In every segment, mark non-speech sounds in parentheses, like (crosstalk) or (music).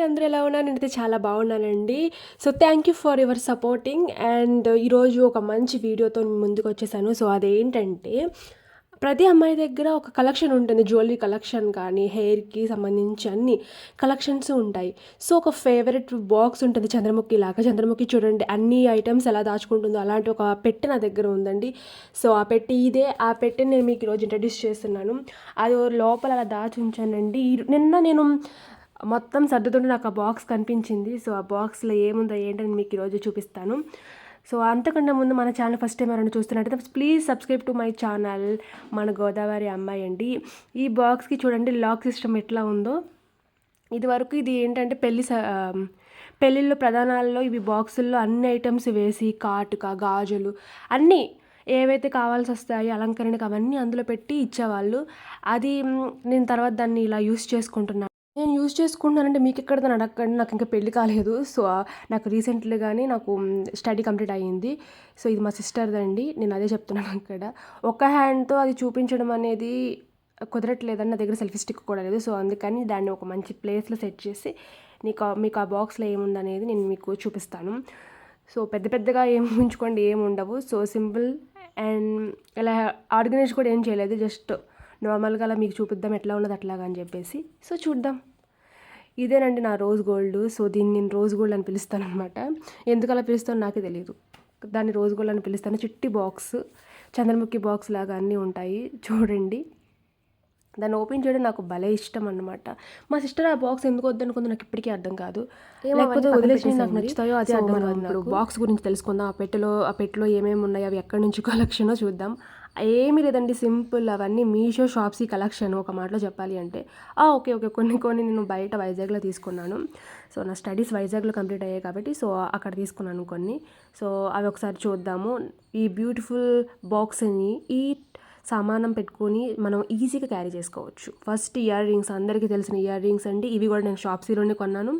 అందరూ ఎలా ఉన్నా నేనైతే చాలా బాగున్నానండి. So thank you for your supporting and ఈరోజు ఒక మంచి వీడియోతో ముందుకు వచ్చేసాను. సో అదేంటంటే ప్రతి అమ్మాయి దగ్గర ఒక కలెక్షన్ ఉంటుంది. జ్యువెలరీ కలెక్షన్ కానీ హెయిర్కి సంబంధించి అన్ని కలెక్షన్స్ ఉంటాయి. సో ఒక ఫేవరెట్ బాక్స్ ఉంటుంది చంద్రముఖి లాగా. చంద్రముఖి చూడండి అన్ని ఐటమ్స్ ఎలా దాచుకుంటుందో అలాంటి ఒక పెట్టె నా దగ్గర ఉందండి. సో ఆ పెట్టి ఇదే. ఆ పెట్టెని నేను మీకు ఈరోజు ఇంట్రడ్యూస్ చేస్తున్నాను. అది లోపల అలా దాచి ఉంచానండి. ఈ- నిన్న నేను మొత్తం సర్దుతుంటే నాకు ఆ బాక్స్ కనిపించింది. సో ఆ బాక్స్లో ఏముందో ఏంటని మీకు ఈరోజు చూపిస్తాను. సో అంతకంటే ముందు మన ఛానల్ ఫస్ట్ టైం ఎవరైనా చూస్తున్నట్టయితే please subscribe to my channel మన గోదావరి అమ్మాయి అండి. ఈ బాక్స్కి చూడండి లాక్ సిస్టమ్ ఎట్లా ఉందో. ఇదివరకు ఇది ఏంటంటే పెళ్ళి స- పెళ్ళిళ్ళు ప్రధానాల్లో ఇవి బాక్సుల్లో అన్ని ఐటమ్స్ వేసి కాటుక గాజులు అన్నీ ఏవైతే కావాల్సి వస్తాయో అలంకరణకు అవన్నీ అందులో పెట్టి ఇచ్చేవాళ్ళు. అది నేను తర్వాత దాన్ని ఇలా యూస్ చేసుకుంటున్నాను. నేను యూజ్ చేసుకుంటున్నానంటే మీకు ఎక్కడ అడగండి నాకు ఇంకా పెళ్ళి కాలేదు. సో నాకు నాకు రీసెంట్లీగానే నాకు స్టడీ కంప్లీట్ అయ్యింది. సో ఇది మా సిస్టర్దండి. నేను అదే చెప్తున్నాను అక్కడ. ఒక హ్యాండ్తో అది చూపించడం అనేది కుదరట్లేదని నా దగ్గర సెల్ఫీ స్టిక్ కూడా లేదు. సో అందుకని దాన్ని ఒక మంచి ప్లేస్లో సెట్ చేసి నీకు మీకు ఆ బాక్స్లో ఏముందనేది నేను మీకు చూపిస్తాను. సో పెద్ద పెద్దగా ఏం (laughs) ఉంచుకోండి ఏమి ఉండవు. సో సింపుల్ అండ్ ఇలా ఆర్గనైజ్ కూడా ఏం చేయలేదు. జస్ట్ నార్మల్గా అలా మీకు చూపిద్దాం ఎట్లా ఉన్నది అట్లాగా అని చెప్పేసి. సో చూద్దాం. ఇదేనండి నా రోజ్ గోల్డ్. సో దీన్ని నేను రోజ్ గోల్డ్ అని పిలుస్తాను అనమాట ఎందుకు అలా పిలుస్తానో నాకు తెలియదు దాన్ని రోజ్ గోల్డ్ అని పిలుస్తాను. చిట్టి బాక్స్ చంద్రముఖి బాక్స్ లాగా అన్నీ ఉంటాయి. చూడండి. దాన్ని ఓపెన్ చేయడం నాకు భలే ఇష్టం అనమాట మా సిస్టర్ ఆ బాక్స్ ఎందుకు వద్దనుకుందో నాకు ఇప్పటికీ అర్థం కాదు. లేకపోతే వదిలేసి నాకు నచ్చుతాయో అదే అర్థం కాదు బాక్స్ గురించి తెలుసుకుందాం. ఆ పెట్టెలో ఆ పెట్టెలో ఏమేమి ఉన్నాయి అవి ఎక్కడి నుంచి (laughs) కలెక్షనో చూద్దాం. ఏమీ లేదండి సింపుల్ అవన్నీ మీషో షాప్స్ ఈ కలెక్షన్ ఒక మాటలో చెప్పాలి అంటే. ఓకే ఓకే కొన్ని కొన్ని నేను బయట వైజాగ్లో తీసుకున్నాను. సో నా స్టడీస్ వైజాగ్లో కంప్లీట్ అయ్యాయి కాబట్టి సో అక్కడ తీసుకున్నాను కొన్ని. సో అవి ఒకసారి చూద్దాము. ఈ బ్యూటిఫుల్ బాక్స్ని ఈ సామానం పెట్టుకొని మనం ఈజీగా క్యారీ చేసుకోవచ్చు. ఫస్ట్ ఇయర్ రింగ్స్ అందరికీ తెలిసిన ఇయర్ రింగ్స్ అండి. ఇవి కూడా నేను షాప్సీలోనే కొన్నాను.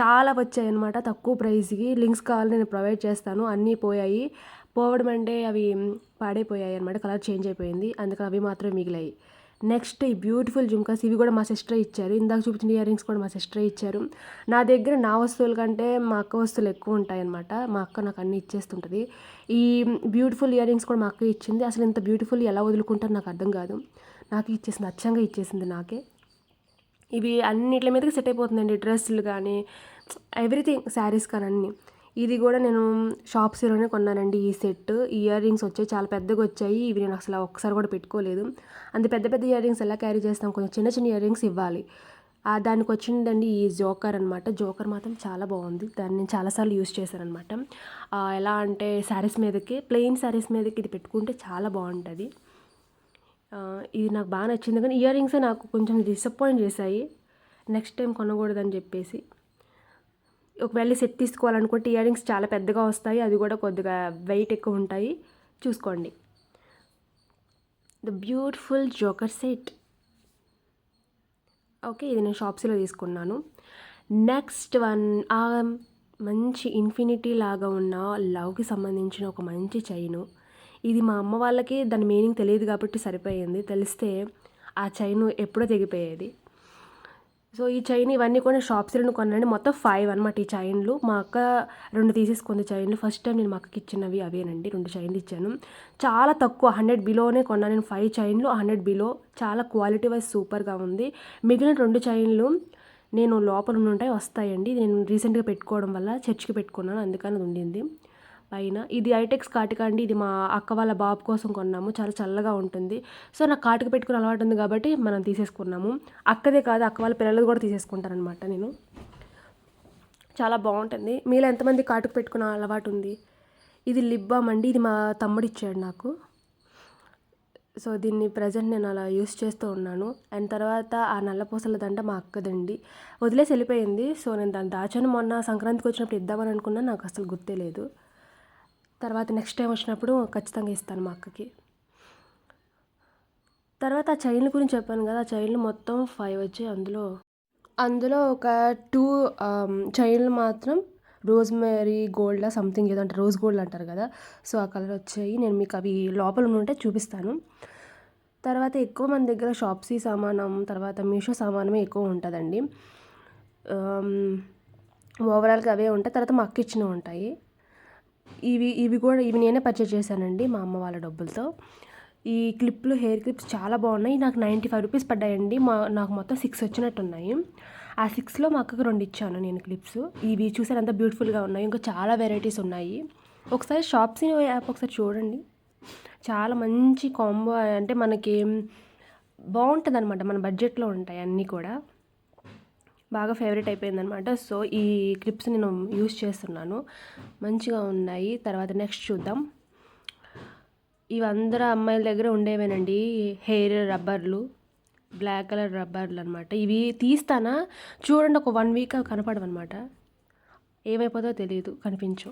చాలా వచ్చాయి అనమాట తక్కువ ప్రైస్కి. లింక్స్ కావాలి నేను ప్రొవైడ్ చేస్తాను. అన్నీ పోయాయి. పోవడం అంటే అవి పాడైపోయాయి అనమాట కలర్ చేంజ్ అయిపోయింది అందుకని అవి మాత్రమే మిగిలాయి. నెక్స్ట్ ఈ బ్యూటిఫుల్ జుమ్కాస్ ఇవి కూడా మా సిస్టర్ ఇచ్చారు. ఇందాక చూపించిన ఇయర్ రింగ్స్ కూడా మా సిస్టర్ ఇచ్చారు. నా దగ్గర నా వస్తువుల కంటే మా అక్క వస్తువులు ఎక్కువ ఉంటాయన్నమాట. మా అక్క నాకు అన్నీ ఇచ్చేస్తుంటుంది. ఈ బ్యూటిఫుల్ ఇయర్ రింగ్స్ కూడా మా అక్క ఇచ్చింది. అసలు ఇంత బ్యూటిఫుల్ ఎలా వదులుకుంటారు నాకు అర్థం కాదు. నాకు ఇచ్చేసింది అచ్చంగా ఇచ్చేసింది నాకే. ఇవి అన్నిటి మీదకి సెట్ అయిపోతుందండి. డ్రెస్సులు కానీ ఎవ్రీథింగ్ శారీస్ కానీ అన్నీ. ఇది కూడా నేను షాప్స్లోనే కొన్నానండి ఈ సెట్ ఇయర్ రింగ్స్ వచ్చాయి చాలా పెద్దగా వచ్చాయి. ఇవి నేను అసలు ఒకసారి కూడా పెట్టుకోలేదు. అంత పెద్ద పెద్ద ఇయర్ రింగ్స్ ఎలా క్యారీ చేస్తాం? కొంచెం చిన్న చిన్న ఇయర్ రింగ్స్ ఇవ్వాలి. దానికి వచ్చిందండి ఈ జోకర్ అనమాట జోకర్ మాత్రం చాలా బాగుంది. దాన్ని నేను చాలాసార్లు యూస్ చేశానమాట అనమాట ఎలా అంటే శారీస్ మీదకి ప్లెయిన్ శారీస్ మీదకి ఇది పెట్టుకుంటే చాలా బాగుంటుంది. ఇది నాకు బాగా నచ్చింది. కానీ ఇయర్ రింగ్సే నాకు కొంచెం డిసప్పాయింట్ చేశాయి. నెక్స్ట్ టైం కొనకూడదని చెప్పేసి. ఒకవేళ సెట్ తీసుకోవాలనుకుంటే ఇయర్ రింగ్స్ చాలా పెద్దగా వస్తాయి. అది కూడా కొద్దిగా వెయిట్ ఎక్కువ ఉంటాయి. చూసుకోండి. The beautiful joker set okay ఇది నేను షాప్స్లో తీసుకున్నాను. నెక్స్ట్ వన్ ఆ మంచి ఇన్ఫినిటీ లాగా ఉన్న లవ్కి సంబంధించిన ఒక మంచి చైను ఇది మా అమ్మ వాళ్ళకి దాని మీనింగ్ తెలియదు కాబట్టి సరిపోయింది. తెలిస్తే ఆ చైను ఎప్పుడో తెగిపోయేది. సో ఈ చైన్ ఇవన్నీ కూడా షాప్స్లో కొన్నాను మొత్తం ఫైవ్ అనమాట ఈ చైన్లు. మా అక్క రెండు తీసేసుకుంది చైన్లు. ఫస్ట్ టైం నేను మా అక్కకి ఇచ్చినవి అవేనండి. రెండు చైన్లు ఇచ్చాను. చాలా తక్కువ హండ్రెడ్ బిలోనే కొన్నాను నేను ఫైవ్ చైన్లు హండ్రెడ్ బిలో చాలా క్వాలిటీ వైజ్ సూపర్గా ఉంది. మిగిలిన రెండు చైన్లు నేను లోపల ఉంటాయి వస్తాయండి. నేను రీసెంట్గా పెట్టుకోవడం వల్ల చర్చ్కి పెట్టుకున్నాను అందుకని అది ఉండింది. పైన ఇది ఐటెక్స్ కాటిక అండి. ఇది మా అక్క వాళ్ళ బాబు కోసం కొన్నాము. చాలా చల్లగా ఉంటుంది. సో నాకు కాటిక పెట్టుకుని అలవాటు ఉంది కాబట్టి మనం తీసేసుకున్నాము. అక్కదే కాదు అక్క వాళ్ళ పిల్లలు కూడా తీసేసుకుంటారనమాట నేను. చాలా బాగుంటుంది. మీలో ఎంతమంది కాటుక పెట్టుకున్న అలవాటు ఉంది? ఇది లిప్ బామ్ అండి. ఇది మా తమ్ముడు ఇచ్చాడు నాకు. సో దీన్ని ప్రజెంట్ నేను అలా యూస్ చేస్తూ ఉన్నాను. అండ్ తర్వాత ఆ నల్లపూసల దండ మా అక్కదండి. వదిలేసి వెళ్ళిపోయింది. సో నేను దాన్ని దాచాను. మొన్న సంక్రాంతికి వచ్చినప్పుడు ఇద్దామని అనుకున్నా. నాకు అసలు గుర్తే లేదు. తర్వాత నెక్స్ట్ టైం వచ్చినప్పుడు ఖచ్చితంగా ఇస్తాను మా అక్కకి. తర్వాత ఆ చైన్ల గురించి చెప్పాను కదా ఆ చైన్లు మొత్తం ఫైవ్ వచ్చాయి అందులో అందులో ఒక టూ చైన్లు um, మాత్రం రోజ్మెరీ గోల్డ్ సంథింగ్ ఏదో అంటే రోజ్ గోల్డ్ అంటారు కదా. సో ఆ కలర్ వచ్చాయి. నేను మీకు అవి లోపల ఉంటే చూపిస్తాను. తర్వాత ఎక్కువ మన దగ్గర షాప్సీ సామానం తర్వాత మీషో సామానమే ఎక్కువ ఉంటుందండి. ఓవరాల్గా um, అవే ఉంటాయి. తర్వాత మా అక్క ఇచ్చినవి ఉంటాయి. ఇవి ఇవి కూడా ఇవి నేనే పర్చేజ్ చేశానండి మా అమ్మ వాళ్ళ డబ్బులతో. ఈ క్లిప్లు హెయిర్ క్లిప్స్ చాలా బాగున్నాయి. నాకు నైంటీ ఫైవ్ రూపీస్ పడ్డాయండి. మా నాకు మొత్తం సిక్స్ వచ్చినట్టు ఉన్నాయి ఆ సిక్స్లో మా అక్కకు రెండు ఇచ్చాను నేను క్లిప్స్ ఇవి చూసారు అంత బ్యూటిఫుల్గా ఉన్నాయి. ఇంకా చాలా వెరైటీస్ ఉన్నాయి. ఒకసారి షాప్సీ యాప్ ఒకసారి చూడండి. చాలా మంచి కాంబో అంటే మనకి బాగుంటుంది అనమాట మన బడ్జెట్లో ఉంటాయి అన్నీ కూడా. బాగా ఫేవరెట్ అయిపోయిందనమాట సో ఈ క్లిప్స్ నేను యూస్ చేస్తున్నాను. మంచిగా ఉన్నాయి. తర్వాత నెక్స్ట్ చూద్దాం. ఇవి అందరూ అమ్మాయిల దగ్గర ఉండేవేనండి. హెయిర్ రబ్బర్లు బ్లాక్ కలర్ రబ్బర్లు అనమాట ఇవి తీస్తానా? చూడండి ఒక వన్ వీక్ అవి కనపడవన్నమాట. ఏమైపోతుందో తెలియదు కనిపించు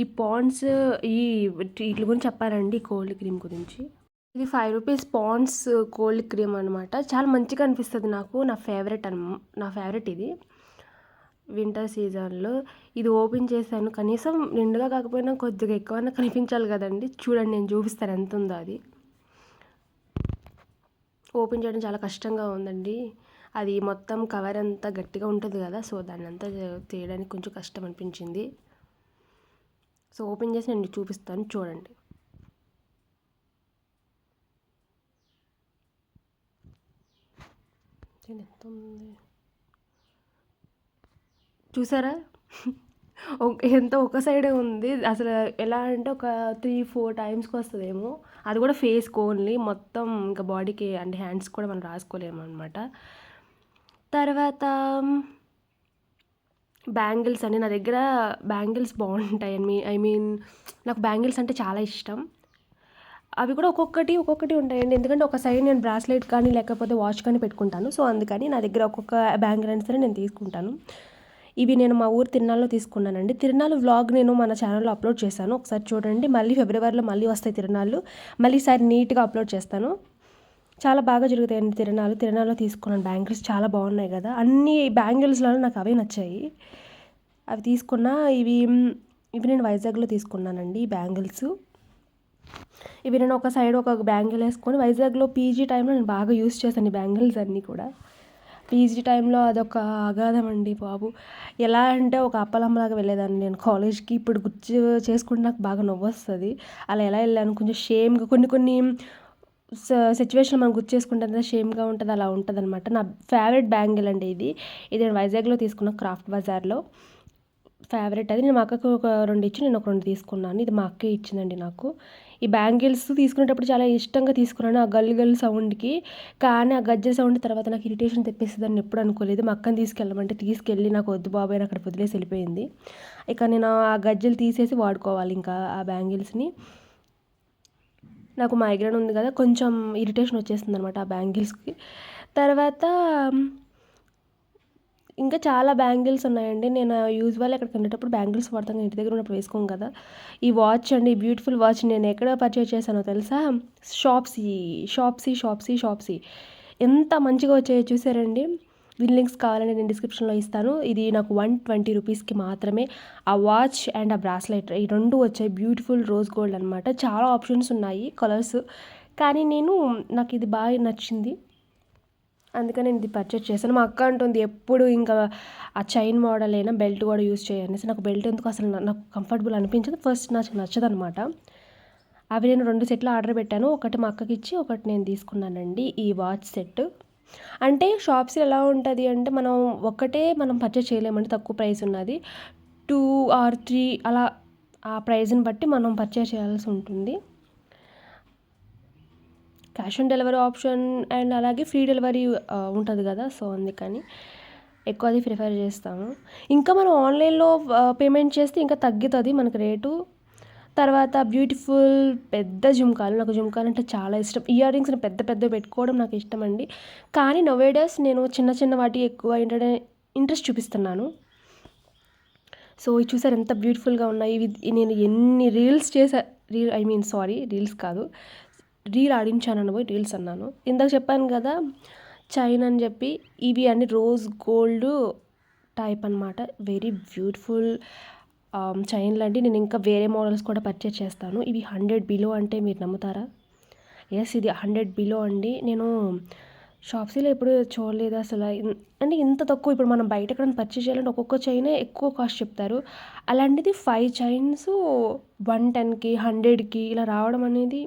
ఈ పాండ్స్ ఈ వీటి గురించి చెప్పారండి కోల్డ్ క్రీమ్ గురించి. ఇది five rupees Pond's cold cream అనమాట చాలా మంచిగా అనిపిస్తుంది నాకు. నా ఫేవరెట్ అన్ నా ఫేవరెట్ ఇది. వింటర్ సీజన్లో ఇది ఓపెన్ చేశాను. కనీసం నిండుగా కాకపోయినా కొద్దిగా ఎక్కువైనా కనిపించాలి కదండి. చూడండి నేను చూపిస్తాను ఎంత ఉందో అది. ఓపెన్ చేయడం చాలా కష్టంగా ఉందండి. అది మొత్తం కవర్ అంతా గట్టిగా ఉంటుంది కదా సో దాన్ని అంతా తీయడానికి కొంచెం కష్టం అనిపించింది. సో ఓపెన్ చేసి నేను చూపిస్తాను. చూడండి. (laughs) ఎంత ఉంది చూసారా? ఎంత ఒక సైడే ఉంది. అసలు ఎలా అంటే ఒక త్రీ ఫోర్ టైమ్స్కి వస్తుందేమో. అది కూడా ఫేస్కి ఓన్లీ మొత్తం ఇంకా బాడీకి అంటే హ్యాండ్స్ కూడా మనం రాసుకోలేము అనమాట తర్వాత బ్యాంగిల్స్ అని నా దగ్గర బ్యాంగిల్స్ బాగుంటాయి. మీ ఐ మీన్ నాకు బ్యాంగిల్స్ అంటే చాలా ఇష్టం. అవి కూడా ఒక్కొక్కటి ఒక్కొక్కటి ఉంటాయండి. ఎందుకంటే ఒక సైడ్ నేను బ్రాస్లెట్ కానీ లేకపోతే వాచ్ కానీ పెట్టుకుంటాను. సో అందుకని నా దగ్గర ఒక్కొక్క బ్యాంగిల్ అయినా సరే నేను తీసుకుంటాను. ఇవి నేను మా ఊరు తిరునాళ్ళలో తీసుకున్నానండి. తిరునాళ్ళు వ్లాగ్ నేను మన ఛానల్లో అప్లోడ్ చేశాను. ఒకసారి చూడండి. మళ్ళీ ఫిబ్రవరిలో మళ్ళీ వస్తాయి తిరునాళ్ళు. మళ్ళీ ఈసారి నీట్గా అప్లోడ్ చేస్తాను. చాలా బాగా జరుగుతాయండి తిరణాలు తిరణాల్లో తీసుకున్నాను. బ్యాంగిల్స్ చాలా బాగున్నాయి కదా. అన్ని బ్యాంగిల్స్లో నాకు అవే నచ్చాయి. అవి తీసుకున్న ఇవి ఇవి నేను వైజాగ్లో తీసుకున్నానండి ఈ బ్యాంగిల్స్. ఇవి నేను ఒక సైడ్ ఒక బ్యాంగిల్ వేసుకొని వైజాగ్లో పీజీ టైంలో నేను బాగా యూస్ చేశాను ఈ బ్యాంగిల్స్ అన్నీ కూడా. పీజీ టైంలో అదొక అగాధం అండి బాబు. ఎలా అంటే ఒక అప్పలమ్మలాగా వెళ్ళేదాన్ని నేను కాలేజ్కి ఇప్పుడు గుర్తు చేసుకుంటే నాకు బాగా నవ్వు వస్తుంది. అలా ఎలా వెళ్ళాను? కొంచెం షేమ్గా కొన్ని కొన్ని సిచ్యువేషన్ మనం గుర్తు చేసుకుంటే షేమ్గా ఉంటుంది అలా ఉంటుంది అనమాట నా ఫేవరెట్ బ్యాంగిల్ అండి ఇది. ఇది నేను వైజాగ్లో తీసుకున్న క్రాఫ్ట్ బజార్లో ఫేవరెట్ అది. నేను మా అక్కకు ఒక రెండు ఇచ్చి నేను ఒక రెండు తీసుకున్నాను. ఇది మా అక్కే ఇచ్చిందండి నాకు. ఈ బ్యాంగిల్స్ తీసుకునేటప్పుడు చాలా ఇష్టంగా తీసుకున్నాను ఆ గల్ గల్ సౌండ్కి. కానీ ఆ గజ్జల సౌండ్ తర్వాత నాకు ఇరిటేషన్ తెప్పిస్తుందని ఎప్పుడు అనుకోలేదు. మా అక్కని తీసుకెళ్ళమంటే తీసుకెళ్ళి నాకు వద్దు బాబాయ్ అక్కడ వదిలేసి వెళ్ళిపోయింది. ఇక నేను ఆ గజ్జలు తీసేసి వాడుకోవాలి ఇంకా ఆ బ్యాంగిల్స్ని. నాకు మైగ్రేన్ ఉంది కదా కొంచెం ఇరిటేషన్ వచ్చేస్తుంది అనమాట ఆ బ్యాంగిల్స్కి. తర్వాత ఇంకా చాలా బ్యాంగిల్స్ ఉన్నాయండి. నేను యూజువల్ ఎక్కడికి వెళ్ళేటప్పుడు బ్యాంగిల్స్ వాడతాను. ఇంటి దగ్గర ఉన్నప్పుడు వేసుకోం కదా. ఈ వాచ్ అండి బ్యూటిఫుల్ వాచ్ నేను ఎక్కడ పర్చేజ్ చేశానో తెలుసా? షాప్సీ షాప్సీ షాప్సీ షాప్సీ. ఎంత మంచిగా వచ్చాయో చూసారండి? దీని లింక్స్ కావాలని నేను డిస్క్రిప్షన్లో ఇస్తాను. ఇది నాకు వన్ ట్వంటీ రూపీస్కి మాత్రమే. ఆ వాచ్ అండ్ ఆ బ్రాస్లెట్ ఈ రెండు వచ్చాయి. బ్యూటిఫుల్ రోజ్ గోల్డ్ అనమాట చాలా ఆప్షన్స్ ఉన్నాయి కలర్స్. కానీ నేను నాకు ఇది బాగా నచ్చింది. అందుకని నేను ఇది పర్చేజ్ చేశాను. మా అక్క అంటుంది ఎప్పుడు ఇంకా ఆ చైన్ మోడల్ అయినా బెల్ట్ కూడా యూస్ చేయాలి నాకు బెల్ట్ ఎందుకు అసలు నాకు కంఫర్టబుల్ అనిపించదు. ఫస్ట్ నాకు నచ్చదనమాట అవి నేను రెండు సెట్లు ఆర్డర్ పెట్టాను. ఒకటి మా అక్కకి ఇచ్చి ఒకటి నేను తీసుకున్నానండి ఈ వాచ్ సెట్ అంటే షాప్స్ ఎలా ఉంటుంది అంటే మనం ఒకటే మనం పర్చేస్ చేయలేమంటే తక్కువ ప్రైస్ ఉన్నది. టూ ఆర్ త్రీ అలా ఆ ప్రైజ్ని బట్టి మనం పర్చేస్ చేయాల్సి ఉంటుంది. Cash on delivery option and అలాగే ఫ్రీ డెలివరీ ఉంటుంది కదా సో అందుకని ఎక్కువ అది ప్రిఫర్ చేస్తాము ఇంకా మనం ఆన్లైన్లో పేమెంట్ చేస్తే ఇంకా తగ్గుతుంది మనకు రేటు. తర్వాత బ్యూటిఫుల్ పెద్ద జుంకాలు నాకు జుంకాలు అంటే చాలా ఇష్టం. ఇయర్ రింగ్స్ని పెద్ద పెద్ద పెట్టుకోవడం నాకు ఇష్టం అండి కానీ నొవేడేస్ నేను చిన్న చిన్న వాటి ఎక్కువ ఏంటంటే ఇంట్రెస్ట్ చూపిస్తున్నాను. సో ఇవి చూసారు ఎంత బ్యూటిఫుల్గా ఉన్నాయి. ఇవి నేను ఎన్ని రీల్స్ చేసా reel I mean sorry reels కాదు. రీల్ ఆడించానని పోయి రీల్స్ అన్నాను. ఇందాక చెప్పాను కదా చైన్ అని చెప్పి ఇవి అన్ని రోజ్ గోల్డ్ టైప్ అనమాట వెరీ బ్యూటిఫుల్ చైన్లు అండి. నేను ఇంకా వేరే మోడల్స్ కూడా పర్చేస్ చేస్తాను. ఇవి హండ్రెడ్ బిలో అంటే మీరు నమ్ముతారా? ఎస్ ఇది హండ్రెడ్ బిలో అండి. నేను షాప్స్లో ఎప్పుడు చూడలేదు అసలు. అంటే ఇంత తక్కువ ఇప్పుడు మనం బయట ఎక్కడ పర్చేస్ చేయాలంటే ఒక్కొక్క చైనే ఎక్కువ కాస్ట్ చెప్తారు. అలాంటిది ఫైవ్ చైన్స్ వన్ టెన్కి హండ్రెడ్కి ఇలా రావడం అనేది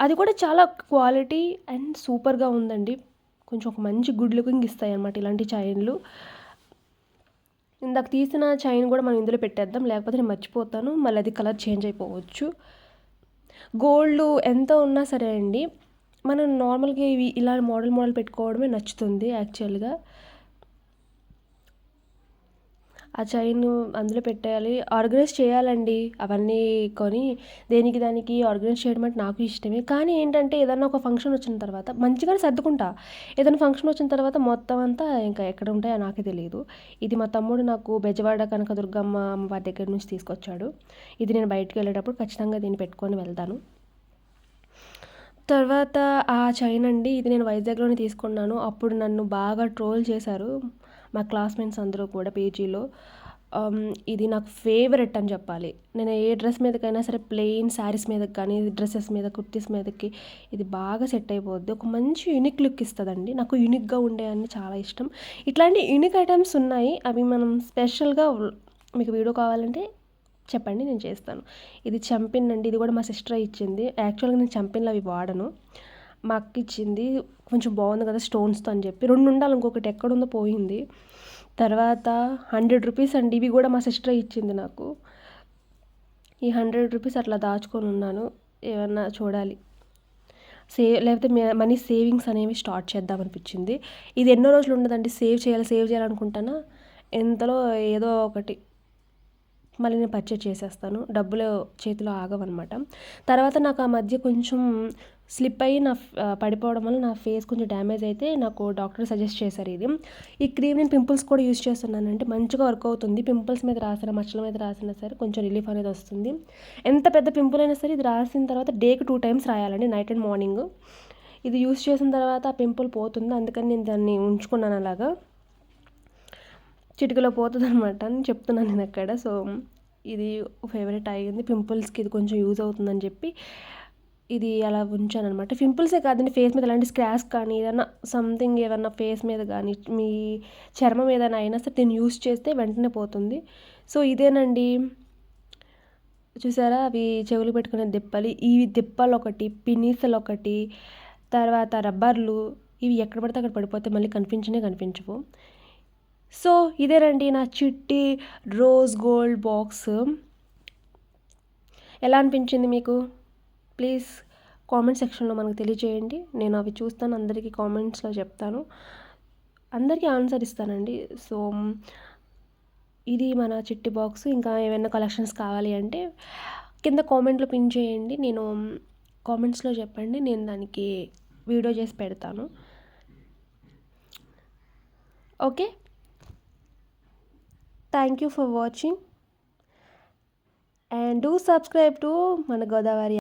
అది కూడా చాలా క్వాలిటీ అండ్ సూపర్గా ఉందండి. కొంచెం ఒక మంచి గుడ్ లుకింగ్ ఇస్తాయి అన్నమాట ఇలాంటి చైన్లు. ఇందాక తీసిన చైన్ కూడా మనం ఇందులో పెట్టేద్దాం. లేకపోతే నేను మర్చిపోతాను. మళ్ళీ అది కలర్ చేంజ్ అయిపోవచ్చు. గోల్డ్ ఎంత ఉన్నా సరే అండి మనం నార్మల్గా ఇవి ఇలా మోడల్ మోడల్ పెట్టుకోవడమే నచ్చుతుంది యాక్చువల్గా. ఆ చైన్ అందులో పెట్టేయాలి. ఆర్గనైజ్ చేయాలండి. అవన్నీ కొని దేనికి దానికి ఆర్గనైజ్ చేయడం అంటే నాకు ఇష్టమే. కానీ ఏంటంటే ఏదన్నా ఒక ఫంక్షన్ వచ్చిన తర్వాత మంచిగానే సర్దుకుంటా. ఏదైనా ఫంక్షన్ వచ్చిన తర్వాత మొత్తం అంతా ఇంకా ఎక్కడ ఉంటాయో నాకే తెలియదు. ఇది మా తమ్ముడు నాకు బెజవాడ కనకదుర్గమ్మ అమ్మవారి దగ్గర నుంచి తీసుకొచ్చాడు. ఇది నేను బయటికి వెళ్ళేటప్పుడు ఖచ్చితంగా దీన్ని పెట్టుకొని వెళ్తాను. తర్వాత ఆ చైన్ అండి ఇది నేను వైజాగ్లోనే తీసుకున్నాను. అప్పుడు నన్ను బాగా ట్రోల్ చేశారు. మా క్లాస్మేట్స్ అందరూ కూడా పీజీలో um, ఇది నాకు ఫేవరెట్ అని చెప్పాలి. నేను ఏ డ్రెస్ మీదకైనా సరే ప్లెయిన్ శారీస్ మీదకి కానీ డ్రెస్సెస్ మీద కుర్తీస్ మీదకి ఇది బాగా సెట్ అయిపోద్ది. ఒక మంచి యూనిక్ లుక్ ఇస్తుందండి. నాకు యూనిక్గా ఉండే అన్ని చాలా ఇష్టం. ఇట్లాంటి యూనిక్ ఐటమ్స్ ఉన్నాయి. అవి మనం స్పెషల్గా మీకు వీడియో కావాలంటే చెప్పండి నేను చేస్తాను. ఇది చంపిన్ అండి. ఇది కూడా మా సిస్టర్ ఇచ్చింది. యాక్చువల్గా నేను చంపిన్లు అవి వాడను. మా అక్క ఇచ్చింది కొంచెం బాగుంది కదా స్టోన్స్తో అని చెప్పి. రెండు ఉండాలి ఇంకొకటి ఎక్కడుందో పోయింది. తర్వాత హండ్రెడ్ రూపీస్ అండి ఇవి కూడా మా సిస్టర్ ఇచ్చింది నాకు. ఈ హండ్రెడ్ రూపీస్ అట్లా దాచుకొని ఉన్నాను. ఏమన్నా చూడాలి. సేవ్ లేకపోతే మనీ సేవింగ్స్ అనేవి స్టార్ట్ చేద్దాం అనిపించింది. ఇది ఎన్నో రోజులు ఉండదండి. సేవ్ చేయాలి సేవ్ చేయాలనుకుంటానా? ఎంతలో ఏదో ఒకటి. మళ్ళీ నేను పర్చేజ్ చేసేస్తాను. డబ్బులు చేతిలో ఆగవన్నమాట. తర్వాత నాకు ఆ మధ్య కొంచెం స్లిప్ అయ్యి నా పడిపోవడం వల్ల నా ఫేస్ కొంచెం డ్యామేజ్ అయితే నాకు డాక్టర్ సజెస్ట్ చేశారు ఇది. ఈ క్రీమ్ నేను పింపుల్స్ కూడా యూజ్ చేస్తున్నాను అంటే మంచిగా వర్క్ అవుతుంది. పింపుల్స్ మీద రాసిన మచ్చల మీద రాసినా సరే కొంచెం రిలీఫ్ అనేది వస్తుంది. ఎంత పెద్ద పింపుల్ అయినా సరే ఇది రాసిన తర్వాత డేకి టూ టైమ్స్ రాయాలండి నైట్ అండ్ మార్నింగ్ ఇది యూజ్ చేసిన తర్వాత ఆ పింపుల్ పోతుంది. అందుకని నేను దాన్ని ఉంచుకున్నాను అలాగా. చిటికలో పోతుంది అనమాట అని చెప్తున్నాను నేను అక్కడ. సో ఇది ఫేవరెట్ అయ్యింది. పింపుల్స్కి ఇది కొంచెం యూజ్ అవుతుందని చెప్పి ఇది అలా ఉంచాను అనమాట పింపుల్సే కాదండి ఫేస్ మీద ఎలాంటి స్క్రాచ్ కానీ ఏదైనా సంథింగ్ ఏదన్నా ఫేస్ మీద కానీ మీ చర్మం ఏదైనా అయినా సరే దీన్ని యూస్ చేస్తే వెంటనే పోతుంది. సో ఇదేనండి. చూసారా? అవి చెవులు పెట్టుకునే దెప్పలు. ఈ దిప్పలు ఒకటి పినీసలు ఒకటి తర్వాత రబ్బర్లు ఇవి ఎక్కడ పడితే అక్కడ పడిపోతే మళ్ళీ కనిపించనే కనిపించవు. సో ఇదేనండి నా చిట్టి రోజ్ గోల్డ్ బాక్స్ ఎలా అనిపించింది మీకు? ప్లీజ్ కామెంట్ సెక్షన్లో మనకు తెలియజేయండి. నేను అవి చూస్తాను అందరికీ కామెంట్స్లో చెప్తాను. అందరికీ ఆన్సర్ ఇస్తానండి. సో ఇది మన చిట్టి బాక్స్. ఇంకా ఏమైనా కలెక్షన్స్ కావాలి అంటే కింద కామెంట్లో పిన్ చేయండి. నేను కామెంట్స్లో చెప్పండి. నేను దానికి వీడియో చేసి పెడతాను. Okay? Thank you for watching. And do subscribe to మన గోదావరి